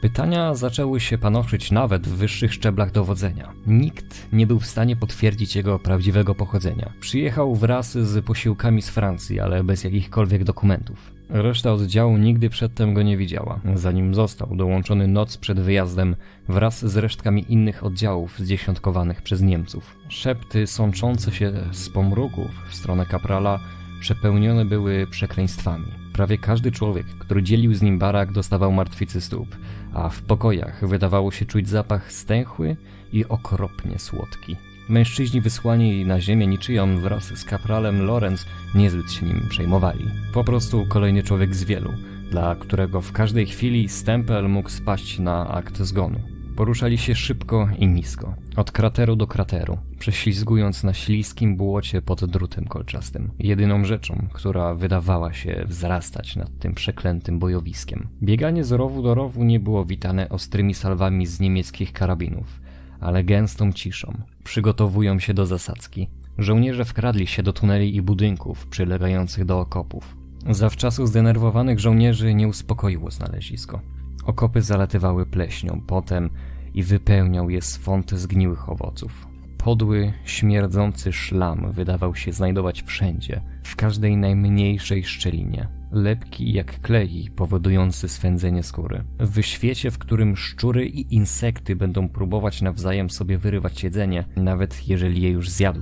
Pytania zaczęły się panoszyć nawet w wyższych szczeblach dowodzenia. Nikt nie był w stanie potwierdzić jego prawdziwego pochodzenia. Przyjechał wraz z posiłkami z Francji, ale bez jakichkolwiek dokumentów. Reszta oddziału nigdy przedtem go nie widziała, zanim został dołączony noc przed wyjazdem wraz z resztkami innych oddziałów zdziesiątkowanych przez Niemców. Szepty sączące się z pomruków w stronę kaprala przepełnione były przekleństwami. Prawie każdy człowiek, który dzielił z nim barak, dostawał martwicy stóp, a w pokojach wydawało się czuć zapach stęchły i okropnie słodki. Mężczyźni wysłani na ziemię niczyją wraz z kapralem Lorenz niezbyt się nim przejmowali. Po prostu kolejny człowiek z wielu, dla którego w każdej chwili stempel mógł spaść na akt zgonu. Poruszali się szybko i nisko, od krateru do krateru, prześlizgując na śliskim błocie pod drutem kolczastym. Jedyną rzeczą, która wydawała się wzrastać nad tym przeklętym bojowiskiem. Bieganie z rowu do rowu nie było witane ostrymi salwami z niemieckich karabinów, ale gęstą ciszą. Przygotowują się do zasadzki. Żołnierze wkradli się do tuneli i budynków przylegających do okopów. Zawczasu zdenerwowanych żołnierzy nie uspokoiło znalezisko. Okopy zalatywały pleśnią, potem i wypełniał je swąd zgniłych owoców. Podły, śmierdzący szlam wydawał się znajdować wszędzie, w każdej najmniejszej szczelinie. Lepki jak klei, powodujący swędzenie skóry. W świecie, w którym szczury i insekty będą próbować nawzajem sobie wyrywać jedzenie, nawet jeżeli je już zjadły.